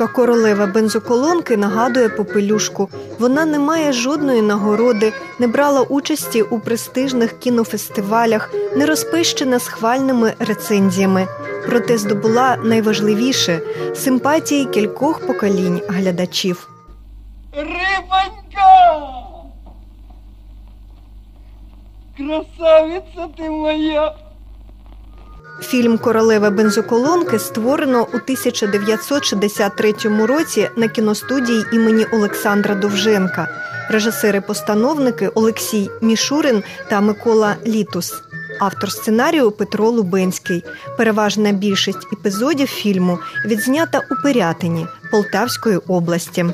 Стрічка королева бензоколонки нагадує попелюшку. Вона не має жодної нагороди, не брала участі у престижних кінофестивалях, не розпищена схвальними рецензіями. Проте здобула найважливіше симпатії кількох поколінь глядачів. Рибонька! Красавиця ти моя! Фільм Королева бензоколонки створено у 1963 році на кіностудії імені Олександра Довженка. Режисери-постановники Олексій Мішурин та Микола Літус. Автор сценарію Петро Лубенський. Переважна більшість епізодів фільму відзнята у Пирятині Полтавської області.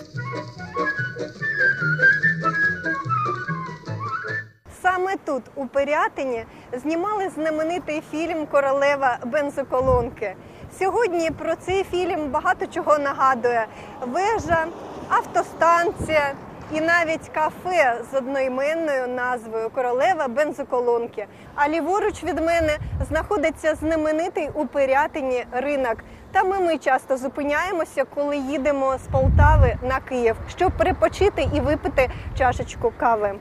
Тут, у Пирятині, знімали знаменитий фільм Королева бензоколонки. Сьогодні про цей фільм багато чого нагадує: вежа, автостанція і навіть кафе з одноіменною назвою Королева бензоколонки. А ліворуч від мене знаходиться знаменитий у Пирятині ринок. Там ми часто зупиняємося, коли їдемо з Полтави на Київ, щоб перепочити і випити чашечку кави.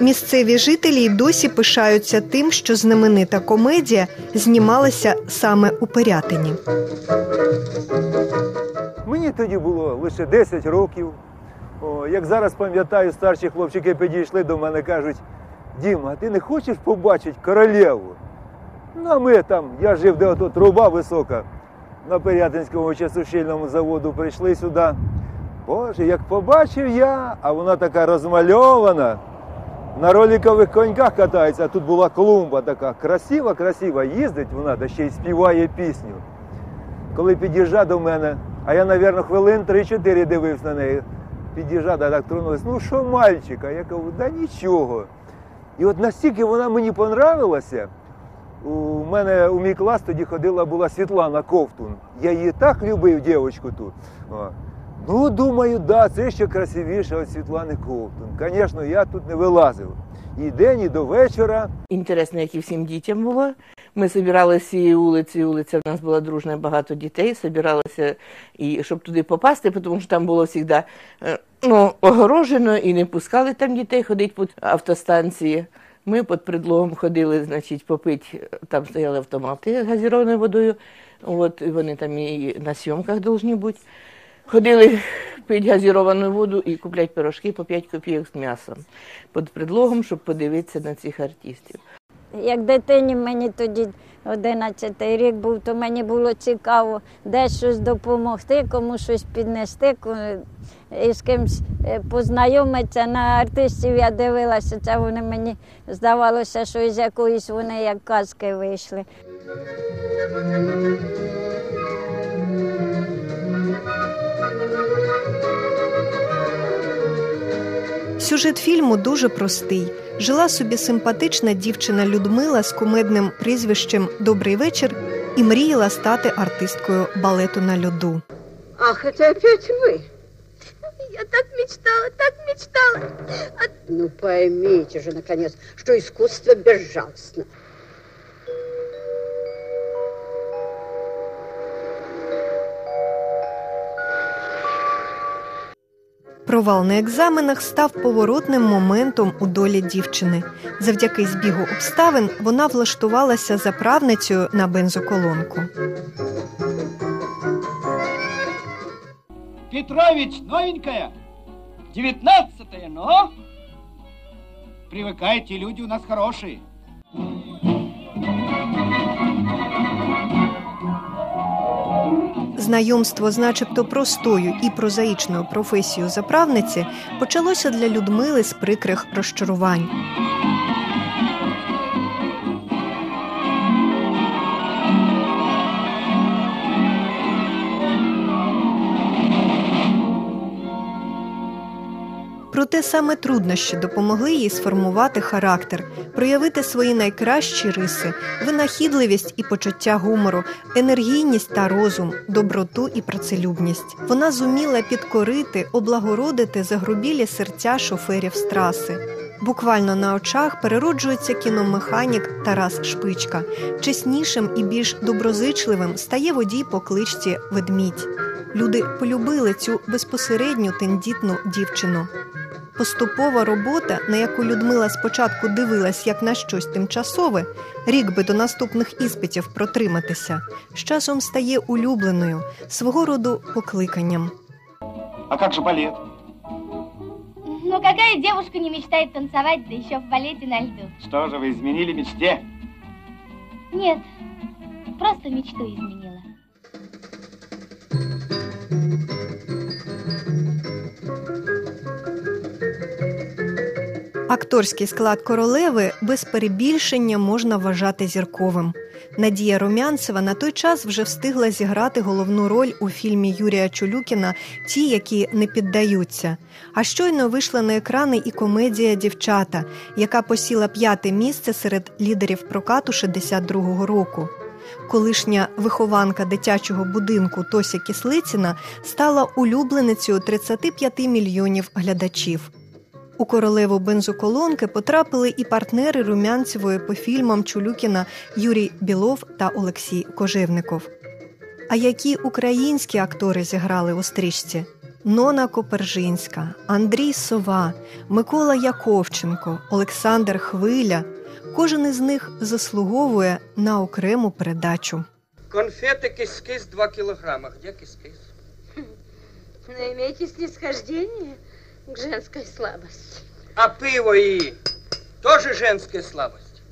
Місцеві жителі й досі пишаються тим, що знаменита комедія знімалася саме у Пирятині. Мені тоді було лише 10 років. О, як зараз пам'ятаю, старші хлопчики підійшли до мене кажуть: Діма, ти не хочеш побачити королеву? Ну, а ми там, я жив, де ото труба висока, на Пирятинському часушильному заводу прийшли сюди. Боже, як побачив я, а вона така розмальована. На роликових коньках катається, а тут була клумба така красива, красива, їздить вона, да ще й співає пісню. Коли під'їжджа до мене, а я, мабуть, хвилин 3-4 дивився на неї, під'їжджа, да так тронулась, ну що мальчика? Я кажу, да нічого. І от настільки вона мені понравилася, у мене у мій клас тоді ходила була Світлана Ковтун. Я її так любив, дівчинку ту. Ну, думаю, да, це ще красивіше від Світлани Ковтун. Звісно, я тут не вилазив. І день, і до вечора. Інтересно, як і всім дітям було. Ми збиралися цієї вулиці, вулиця в нас була дружна, багато дітей, збиралися, і щоб туди попасти, тому що там було завжди ну, огорожено і не пускали там дітей ходити по автостанції. Ми під предлогом ходили, значить, попити, там стояли автомати з газірованою водою, от, вони там і на зйомках повинні бути. Ходили пити газіровану воду і купляти пирожки по 5 копійок з м'ясом під предлогом, щоб подивитися на цих артистів. Як дитині мені тоді 11 рік був, то мені було цікаво десь щось допомогти, кому щось піднести, і з кимось познайомитися. На артистів я дивилася, це вони мені здавалося, що із якоїсь вони як казки вийшли. Сюжет фільму дуже простий. Жила собі симпатична дівчина Людмила з кумедним прізвищем Добрий вечір і мріяла стати артисткою балету на льоду. Ах, это опять ви. Я так мечтала, так мечтала. А... Ну, поймите же, наконец, что искусство безжалостно. Провал на екзаменах став поворотним моментом у долі дівчини. Завдяки збігу обставин вона влаштувалася заправницею на бензоколонку. Петрович, новенькая, девятнадцатая, но... Привыкайте, люди у нас хорошие. Знайомство з начебто простою і прозаїчною професією заправниці почалося для Людмили з прикрих розчарувань. Проте саме труднощі допомогли їй сформувати характер, проявити свої найкращі риси, винахідливість і почуття гумору, енергійність та розум, доброту і працелюбність. Вона зуміла підкорити, облагородити загрубілі серця шоферів з траси. Буквально на очах перероджується кіномеханік Тарас Шпичка. Чеснішим і більш доброзичливим стає водій по кличці Ведмідь. Люди полюбили цю безпосередню тендітну дівчину. Поступова робота, на яку Людмила спочатку дивилась як на щось тимчасове, рік би до наступних іспитів протриматися, з часом стає улюбленою, свого роду покликанням. А как же балет? Ну какая девушка не мечтает танцевать, да еще в балете на льду? Что же вы изменили мечте? Нет, просто мечту изменила. Акторський склад королеви без перебільшення можна вважати зірковим. Надія Румянцева на той час вже встигла зіграти головну роль у фільмі Юрія Чулюкіна Ті, які не піддаються. А щойно вийшла на екрани і комедія Дівчата, яка посіла п'яте місце серед лідерів прокату 62-го року. Колишня вихованка дитячого будинку Тося Кислиціна стала улюбленицею 35 мільйонів глядачів. У королеву бензоколонки потрапили і партнери Румянцевої по фільмам Чулюкіна Юрій Білов та Олексій Кожевников. А які українські актори зіграли у стрічці? Нона Копержинська, Андрій Сова, Микола Яковченко, Олександр Хвиля. Кожен із них заслуговує на окрему передачу. Конфеты кис-кис 2 килограмма. Где кис-кис? Имеете снисхождение к женской слабости. А пиво и тоже женская слабость.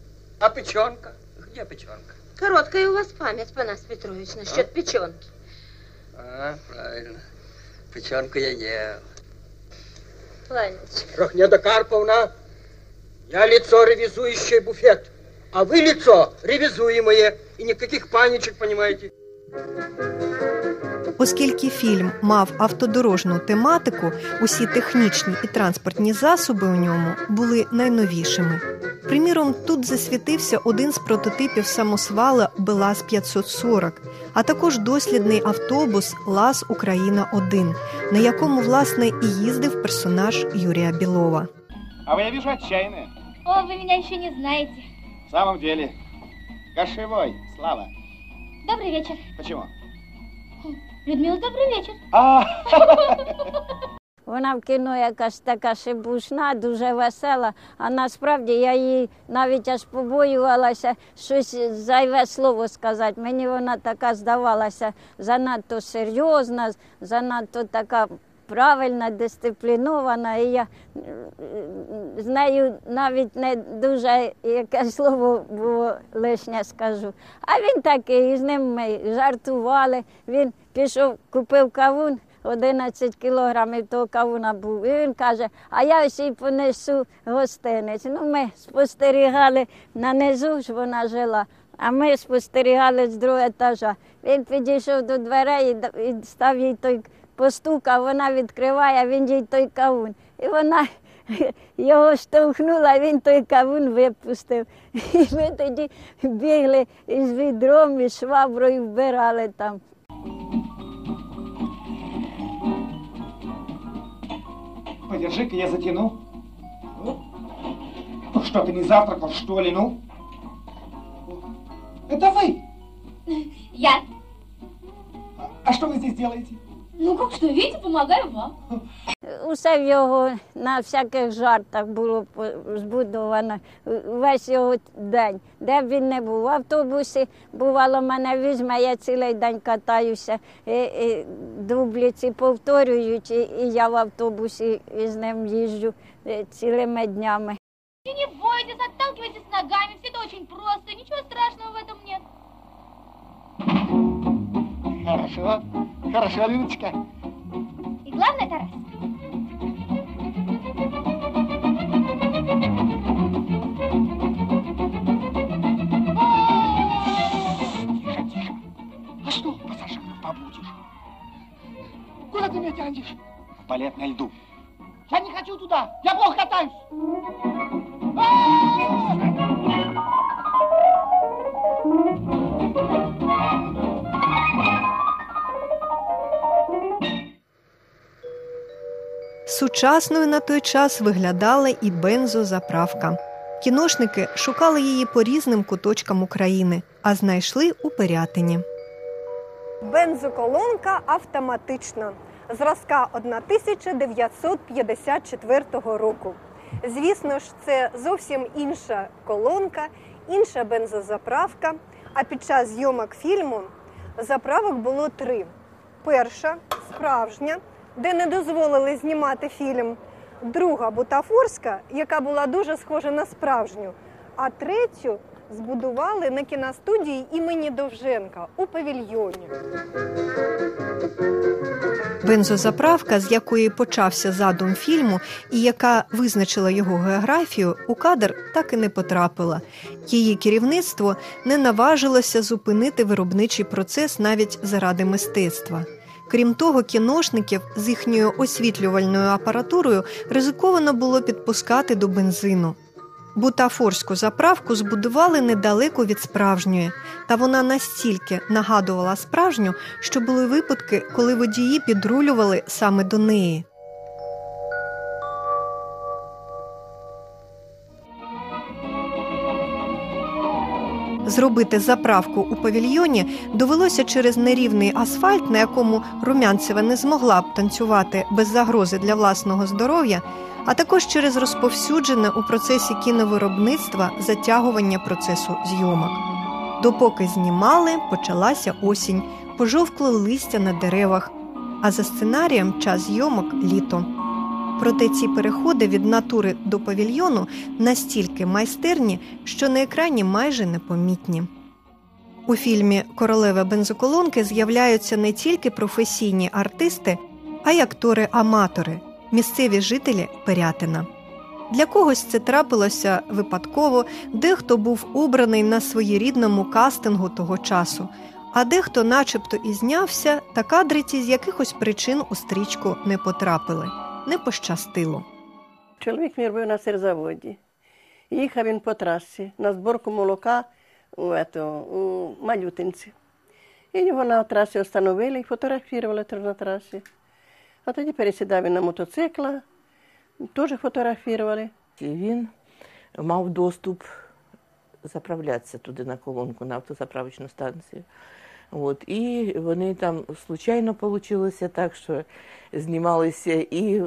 А печенка? Где печенка? Короткая у вас память, Панас Петрович, насчет печенки. А, правильно. Печенку я ел. Ванечка, Рахнеда Карповна, я лицо ревизующее буфет, а вы лицо ревизуемое. И никаких паничек, понимаете? Оскільки фільм мав автодорожну тематику, усі технічні і транспортні засоби у ньому були найновішими. Приміром, тут засвітився один з прототипів самосвала БелАЗ 540, а також дослідний автобус ЛАЗ Україна 1 на якому власне і їздив персонаж Юрія Білова. А вы, я вижу, отчаянная. О, вы меня еще не знаете. В самом деле. Кошевой, Слава. Добрый вечер. Почему? Людмила, добрый вечер. А, Вона в кіно якась така шибушна, дуже весела, а насправді я їй навіть аж побоювалася щось зайве слово сказати. Мені вона така здавалася занадто серйозна, занадто така правильна, дисциплінована. І я е, з нею навіть не дуже якесь слово було лишнє скажу. А він такий, з ним ми жартували. Він пішов, купив кавун. 11 кілограмів того кавуна був. І він каже, а я ось їй понесу гостинець. Ну, ми спостерігали на низу, ж вона жила, а ми спостерігали з другого етажа. Він підійшов до дверей і став їй той постукав, вона відкриває, а він їй той кавун. І вона його штовхнула, а він той кавун випустив. І ми тоді бігли із відром, і шваброю вбирали там. подержи-ка, я затяну. Ну, что, ты не завтракал, что ли, ну? Это вы? Я. А что вы здесь делаете? Ну как что, видите, помогаю вам. Усе в його на всяких жартах було збудовано весь його день. Де б він не був, в автобусі бувало, мене візьме, я цілий день катаюся, і, і дублі ці повторюють, і, і я в автобусі із ним їжджу е, цілими днями. И не бойтесь, отталкивайтесь ногами, все это очень просто, ничего страшного в этом нет. Хорошо, хорошо, Людочка. И главное, Тарас, Тише, тише. А что, пассажир, побудешь? Куда ты меня тянешь? В балет на льду. Я не хочу туда. Я плохо катаюсь. Сучасною на той час виглядала і бензозаправка. Кіношники шукали її по різним куточкам України, а знайшли у Пирятині. Бензоколонка автоматична. Зразка 1954 року. Звісно ж, це зовсім інша колонка, інша бензозаправка. А під час зйомок фільму заправок було три: перша справжня, де не дозволили знімати фільм, друга бутафорська, яка була дуже схожа на справжню, а третю збудували на кіностудії імені Довженка у павільйоні. Бензозаправка, з якої почався задум фільму, і яка визначила його географію, у кадр так і не потрапила. Її керівництво не наважилося зупинити виробничий процес навіть заради мистецтва. Крім того, кіношників з їхньою освітлювальною апаратурою ризиковано було підпускати до бензину. Бутафорську заправку збудували недалеко від справжньої, та вона настільки нагадувала справжню, що були випадки, коли водії підрулювали саме до неї. Зробити заправку у павільйоні довелося через нерівний асфальт, на якому Румянцева не змогла б танцювати без загрози для власного здоров'я, а також через розповсюджене у процесі кіновиробництва затягування процесу зйомок. Допоки знімали, почалася осінь, пожовкло листя на деревах, а за сценарієм час зйомок літо. Проте ці переходи від натури до павільйону настільки майстерні, що на екрані майже непомітні. У фільмі Королева бензоколонки з'являються не тільки професійні артисти, а й актори-аматори, місцеві жителі Пирятина. Для когось це трапилося випадково, дехто був обраний на своєрідному кастингу того часу, а дехто, начебто, і знявся, та кадри ці з якихось причин у стрічку не потрапили. Не пощастило. Чоловік мій робив на сирзаводі. Їхав він по трасі на зборку молока у, ето, у Малютинці. І його на трасі встановили і фотографували на трасі. А тоді пересідав він на мотоцикла, теж фотографували. І він мав доступ заправлятися туди на колонку, на автозаправочну станцію. От, і вони там случайно вийшло так, що знімалися і,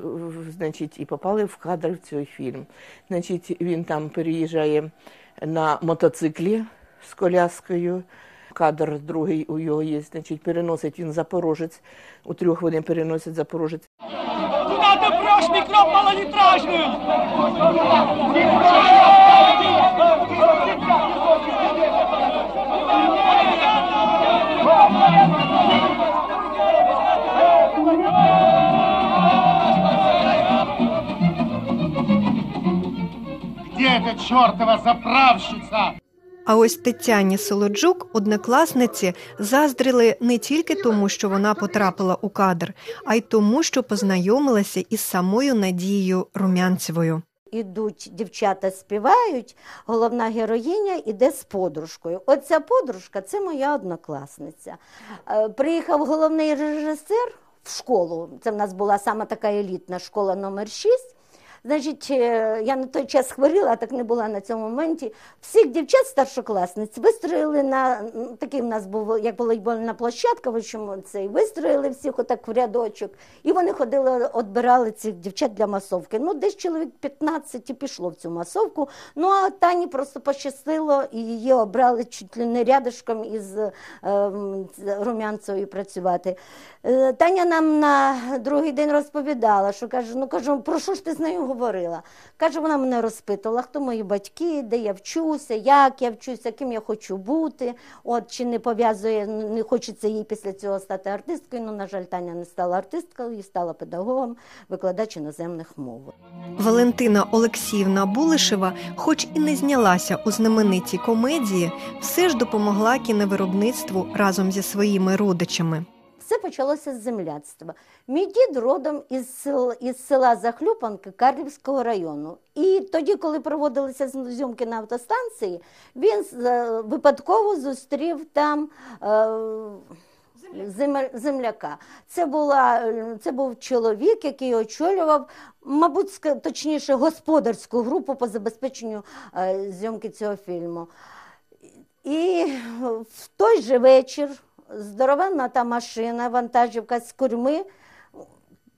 значить, і попали в кадр в цей фільм. Значить, він там переїжджає на мотоциклі з коляскою. Кадр другий у його є, значить, переносить він Запорожець. У трьох вони переносять Запорожець. Куда ты прешь, микроб эта чертова заправщица? А ось Тетяні Солоджук, однокласниці, заздрили не тільки тому, що вона потрапила у кадр, а й тому, що познайомилася із самою Надією Румянцевою. Ідуть дівчата співають, головна героїня іде з подружкою. Оця подружка це моя однокласниця. Е, Приїхав головний режисер в школу. Це в нас була саме така елітна школа номер 6. Значить, е, я на той час хворіла, так не була на цьому моменті. Всіх дівчат старшокласниць вистроїли на такий в нас був як волейбольна площадка, в чому цей вистроїли всіх отак в рядочок. І вони ходили, відбирали цих дівчат для масовки. Ну, десь чоловік 15 і пішло в цю масовку. Ну а Тані просто пощастило, і її обрали чуть ли не рядишком із з Румянцевою працювати. Е, Таня нам на другий день розповідала, що каже: ну кажу, про що ж ти з нею говорила? Каже, вона мене розпитувала, хто мої батьки, де я вчуся, як я вчуся, ким я хочу бути. От чи не пов'язує, не хочеться їй після цього стати артисткою. Ну, на жаль, Таня не стала артисткою, і стала педагогом, викладач іноземних мов. Валентина Олексіївна Булишева, хоч і не знялася у знаменитій комедії, все ж допомогла кіновиробництву разом зі своїми родичами. Все почалося з земляцтва. Мій дід родом із села, із села Захлюпанки Карлівського району. І тоді, коли проводилися зйомки на автостанції, він е, випадково зустрів там. Е, земля- земляка. Це, була, це був чоловік, який очолював, мабуть, точніше, господарську групу по забезпеченню е, зйомки цього фільму. І в той же вечір здоровенна та машина, вантажівка з курми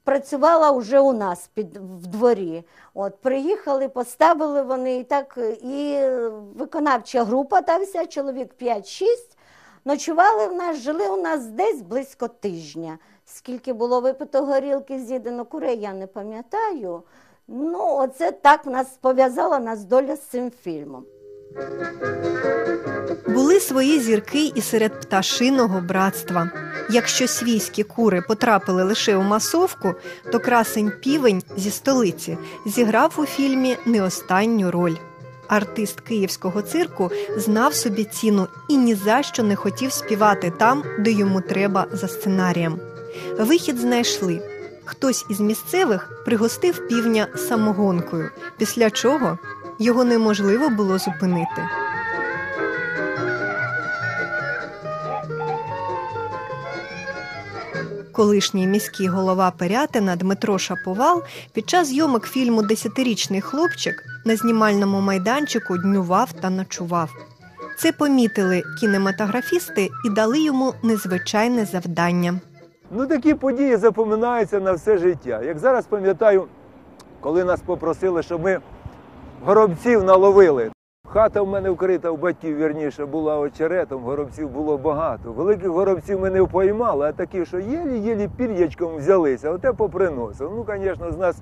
працювала вже у нас під, в дворі. От, приїхали, поставили вони і так, і виконавча група, та вся, чоловік 5-6, ночували в нас, жили у нас десь близько тижня. Скільки було випито горілки, з'їдено курей, я не пам'ятаю. Ну, оце так нас пов'язала нас доля з цим фільмом. Були свої зірки і серед пташиного братства. Якщо свійські кури потрапили лише у масовку, то красень півень зі столиці зіграв у фільмі не останню роль. Артист київського цирку знав собі ціну і ні за що не хотів співати там, де йому треба за сценарієм. Вихід знайшли. Хтось із місцевих пригостив півня самогонкою, після чого його неможливо було зупинити. Колишній міський голова Пирятина Дмитро Шаповал під час зйомок фільму Десятирічний хлопчик на знімальному майданчику днював та ночував. Це помітили кінематографісти і дали йому незвичайне завдання. Ну, такі події запоминаються на все життя. Як зараз пам'ятаю, коли нас попросили, щоб ми горобців наловили. Хата в мене вкрита, у батьків вірніше, була очеретом, горобців було багато. Великих горобців ми не впоймали, а такі, що єлі-єлі пір'ячком взялися, оте поприносив. Ну, звісно, з нас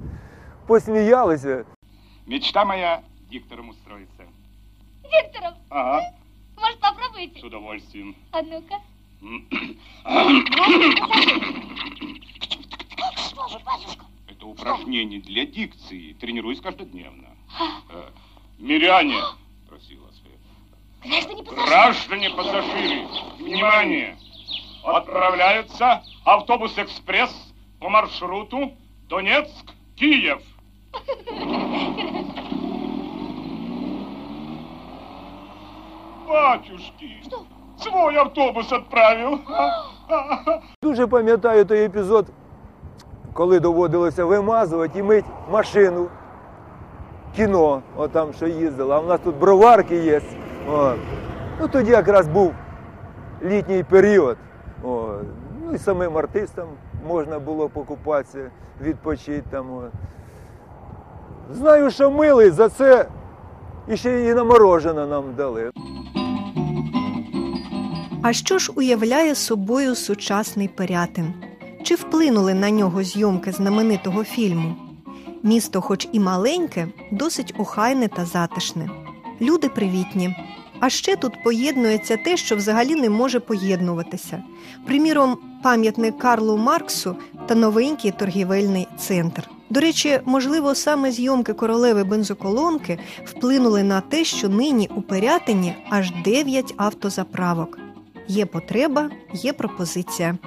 посміялися. Мечта моя диктором устроиться. Диктором, Ага, может, попробуйте? с удовольствием. А ну-ка. Это упражнение для дикции. Тренируюсь каждодневно. Э, Миряне, просила своя. Граждане пассажиры. Граждане пассажиры, внимание! Отправляется автобус-экспресс по маршруту Донецк-Киев. Батюшки, свой автобус отправил. Дуже пам'ятаю той епізод, коли доводилося вимазувати і мить машину. Кіно, отам що їздила. А в нас тут броварки є. О. Ну тоді якраз був літній період. О. Ну і самим артистам можна було покупатися, відпочити там. О. Знаю, що милий, за це і ще і на морожене нам дали. А що ж уявляє собою сучасний Пирятин? Чи вплинули на нього зйомки знаменитого фільму? Місто, хоч і маленьке, досить охайне та затишне. Люди привітні. А ще тут поєднується те, що взагалі не може поєднуватися. Приміром, пам'ятник Карлу Марксу та новенький торгівельний центр. До речі, можливо, саме зйомки королеви бензоколонки вплинули на те, що нині у Пирятині аж 9 автозаправок. Є потреба, є пропозиція.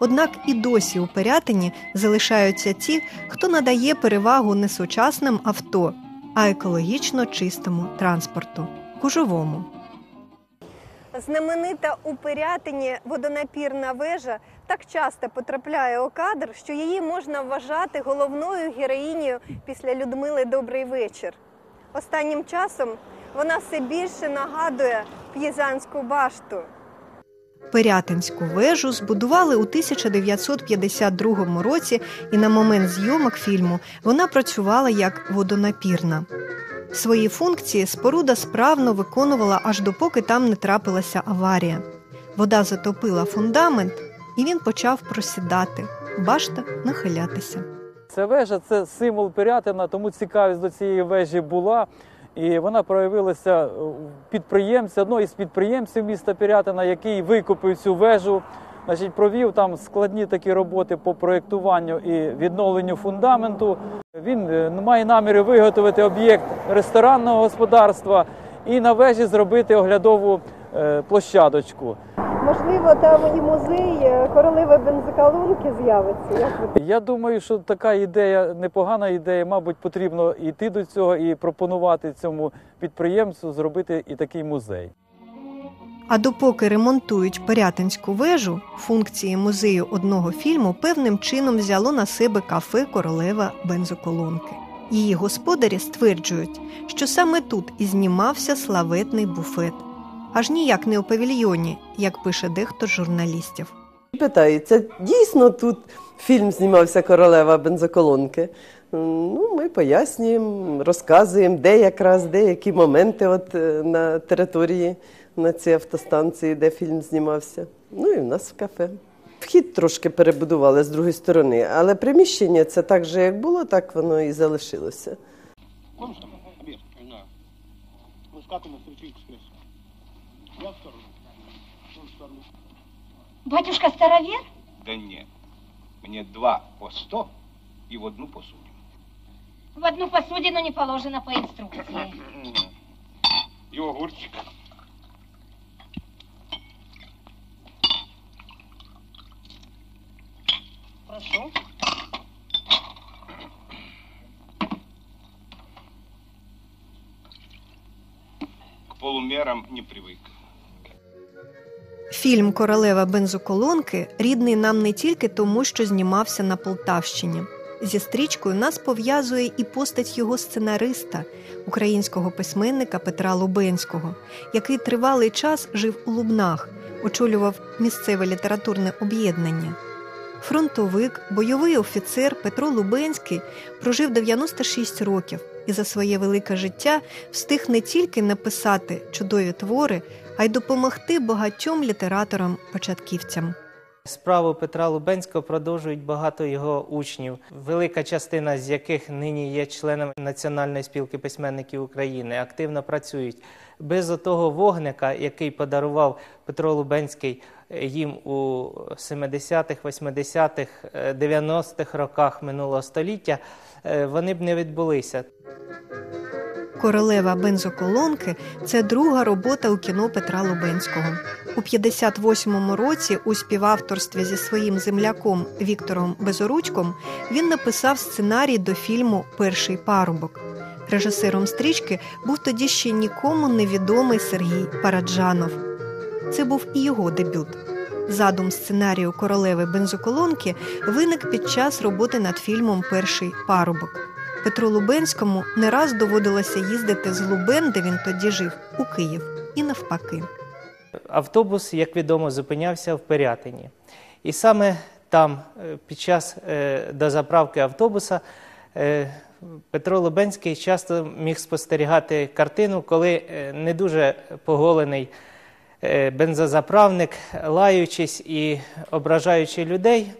Однак і досі у Пирятині залишаються ті, хто надає перевагу не сучасним авто, а екологічно чистому транспорту кужовому. Знаменита у Пирятині водонапірна вежа так часто потрапляє у кадр, що її можна вважати головною героїнею після Людмили Добрий вечір. Останнім часом вона все більше нагадує П'єзанську башту. Пирятинську вежу збудували у 1952 році, і на момент зйомок фільму вона працювала як водонапірна. Свої функції споруда справно виконувала аж допоки там не трапилася аварія. Вода затопила фундамент, і він почав просідати, башта нахилятися. Ця вежа це символ Пирятина, тому цікавість до цієї вежі була. І вона проявилася у підприємця, одного із підприємців міста Пірятина, який викупив цю вежу, значить, провів там складні такі роботи по проєктуванню і відновленню фундаменту. Він е, має наміри виготовити об'єкт ресторанного господарства і на вежі зробити оглядову е, площадочку. Можливо, там і музей е, королеви бензоколонки з'явиться. Як ви Я думаю, що така ідея непогана ідея. Мабуть, потрібно йти до цього і пропонувати цьому підприємцю зробити і такий музей. А допоки ремонтують Порятинську вежу, функції музею одного фільму певним чином взяло на себе кафе Королева бензоколонки. Її господарі стверджують, що саме тут і знімався славетний буфет, аж ніяк не у павільйоні, як пише дехто з журналістів. Питаються, дійсно тут фільм знімався Королева бензоколонки. Ну, ми пояснюємо, розказуємо, де якраз деякі моменти от е, на території на цій автостанції, де фільм знімався. Ну і в нас в кафе. Вхід трошки перебудували з другої сторони, але приміщення це так же, як було, так воно і залишилося. Я в сторону. Он в сторону. Батюшка старовер? Да нет. Мне два по сто и в одну посудину. В одну посудину не положено по инструкции. И огурчик. Прошу. К полумерам не привык. Фільм Королева бензоколонки рідний нам не тільки тому, що знімався на Полтавщині. Зі стрічкою нас пов'язує і постать його сценариста, українського письменника Петра Лубенського, який тривалий час жив у Лубнах, очолював місцеве літературне об'єднання. Фронтовик, бойовий офіцер Петро Лубенський прожив 96 років і за своє велике життя встиг не тільки написати чудові твори, а й допомогти багатьом літераторам-початківцям. Справу Петра Лубенського продовжують багато його учнів, велика частина з яких нині є членами Національної спілки письменників України, активно працюють. Без того вогника, який подарував Петро Лубенський їм у 70-х, 80-х, е, 90-х роках минулого століття, е, вони б не відбулися. Королева бензоколонки це друга робота у кіно Петра Лубенського. У 58-му році у співавторстві зі своїм земляком Віктором Безоручком він написав сценарій до фільму Перший парубок. Режисером стрічки був тоді ще нікому невідомий Сергій Параджанов. Це був і його дебют. Задум сценарію королеви бензоколонки виник під час роботи над фільмом Перший парубок. Петру Лубенському не раз доводилося їздити з Лубен, де він тоді жив, у Київ, і навпаки. Автобус, як відомо, зупинявся в Пирятині. І саме там, е, під час е, дозаправки автобуса, е, Петро Лубенський часто міг спостерігати картину, коли не дуже поголений бензозаправник, лаючись і ображаючи людей,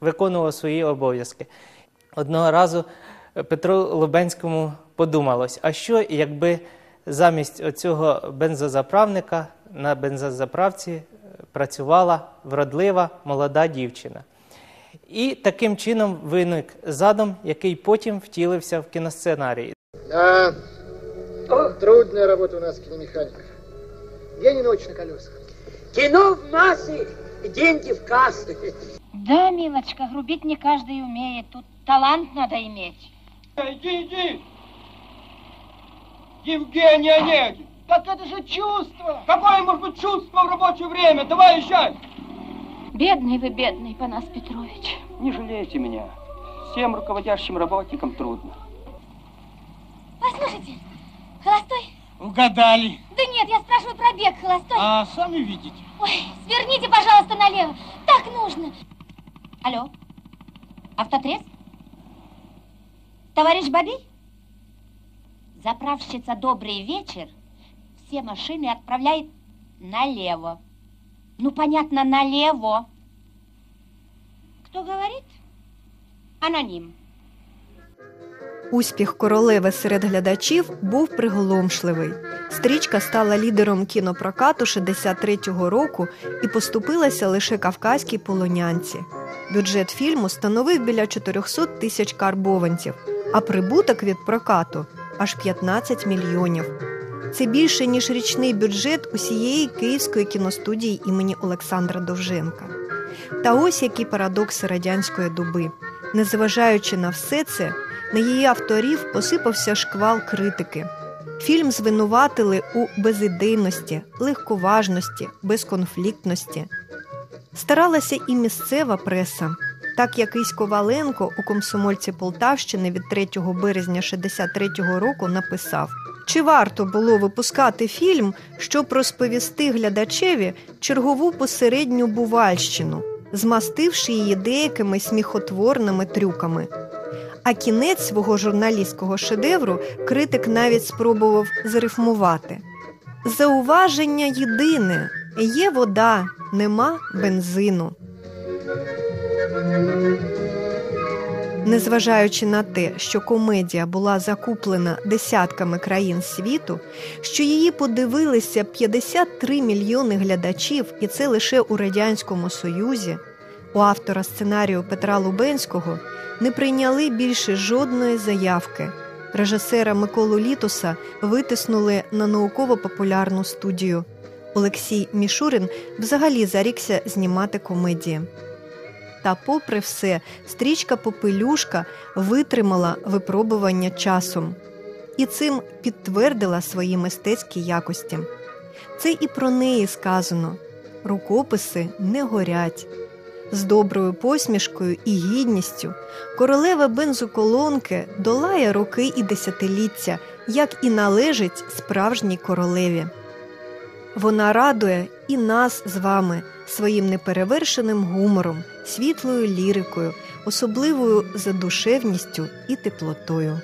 виконував свої обов'язки. Одного разу Петру Лубенському подумалось, а що якби замість оцього бензозаправника на бензозаправці е, працювала вродлива молода дівчина. І таким чином виник задум, який потім втілився в кіносценарії. Да. Трудная работа у нас киномехаников. День и ночь на колесах. Кино в массы, деньги в кассы. Да, милочка, грубить не каждый умеет. Тут талант надо иметь. Иди, иди. Евгений Онегин. Так это же чувство. Какое может быть чувство в рабочее время? Давай езжай. Бедный вы, бедный, Панас Петрович. Не жалейте меня. Всем руководящим работникам трудно. Послушайте, холостой? Угадали. Да нет, я спрашиваю про бег холостой. А сами видите. Ой, сверните, пожалуйста, налево. Так нужно. Алло, автотрез? Товарищ Бабей? Заправщица «Добрый вечер» все машины отправляет налево. Ну, понятно, налево. Кто говорит? Аноним. Успіх королеви серед глядачів був приголомшливий. Стрічка стала лідером кінопрокату 63-го року і поступилася лише кавказькій полонянці. Бюджет фільму становив біля 400 тисяч карбованців, а прибуток від прокату аж 15 мільйонів. Це більше ніж річний бюджет усієї київської кіностудії імені Олександра Довженка. Та ось які парадокси радянської доби. Незважаючи на все це, на її авторів посипався шквал критики. Фільм звинуватили у безідейності, легковажності, безконфліктності. Старалася і місцева преса. Так якийсь Коваленко у комсомольці Полтавщини від 3 березня 63-го року написав: чи варто було випускати фільм, щоб розповісти глядачеві чергову посередню бувальщину, змастивши її деякими сміхотворними трюками? А кінець свого журналістського шедевру критик навіть спробував зарифмувати. Зауваження єдине: є вода, нема бензину. Незважаючи на те, що комедія була закуплена десятками країн світу, що її подивилися 53 мільйони глядачів, і це лише у Радянському Союзі, у автора сценарію Петра Лубенського не прийняли більше жодної заявки. Режисера Миколу Літуса витиснули на науково-популярну студію. Олексій Мішурин взагалі зарікся знімати комедії. Та, попри все, стрічка Попелюшка витримала випробування часом і цим підтвердила свої мистецькі якості. Це і про неї сказано: рукописи не горять. З доброю посмішкою і гідністю королева бензоколонки долає роки і десятиліття, як і належить справжній королеві. Вона радує і нас з вами своїм неперевершеним гумором, світлою лірикою, особливою задушевністю і теплотою.